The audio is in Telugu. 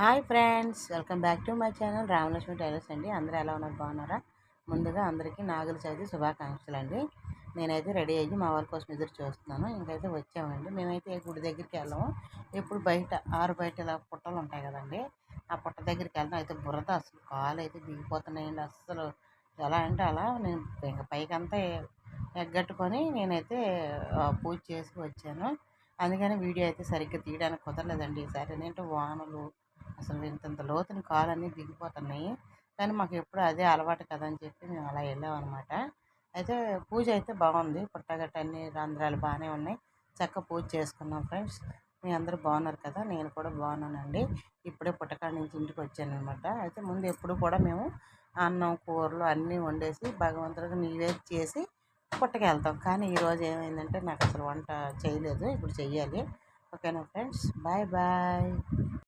Hi friends welcome back to my channel Ramalakshmi tailors అండి. అందరూ ఎలా ఉన్నారు? బాగున్నారా? ముందుగా అందరికీ నాగుల చవితి శుభాకాంక్షలు అండి నేనైతే రెడీ అయ్యి మా వాళ్ళ కోసం ఎదురు చూస్తున్నాను. ఇంకైతే వచ్చామండి. మేమైతే గుడి దగ్గరికి వెళ్ళాము. ఇప్పుడు బయట ఆరు బయట ఇలా పుట్టలు ఉంటాయి కదండి. ఆ పుట్ట దగ్గరికి వెళ్తాం అయితే బురద అసలు. కాలు అయితే దిగిపోతున్నాయండి అస్సలు. ఎలా అంటే అలా నేను ఇంకా పైకంతా ఎగ్గట్టుకొని నేనైతే పూజ చేసి వచ్చాను. అందుకని వీడియో అయితే సరిగ్గా తీయడానికి కుదరలేదండి. ఈసారి ఏంటంటే వానలు అసలు ఇంతంత లోతుని కాలన్నీ దిగిపోతున్నాయి. కానీ మాకు ఎప్పుడు అదే అలవాటు కదా అని చెప్పి మేము అలా వెళ్ళామన్నమాట. అయితే పూజ అయితే బాగుంది. పుట్టగట్ట అన్ని రంధ్రాలు బాగానే ఉన్నాయి. చక్క పూజ చేసుకున్నాం ఫ్రెండ్స్. మీ అందరూ బాగున్నారు కదా? నేను కూడా బాగున్నానండి. ఇప్పుడే పుట్టకాడ నుంచి ఇంటికి వచ్చాను అనమాట అయితే ముందు ఎప్పుడు కూడా మేము అన్నం కూరలు అన్నీ వండేసి భగవంతుడికి నీవే చేసి పుట్టకెళ్తాం. కానీ ఈరోజు ఏమైందంటే నాకు అసలు వంట చేయలేదు. ఇప్పుడు చెయ్యాలి. ఓకేనా ఫ్రెండ్స్? Bye bye.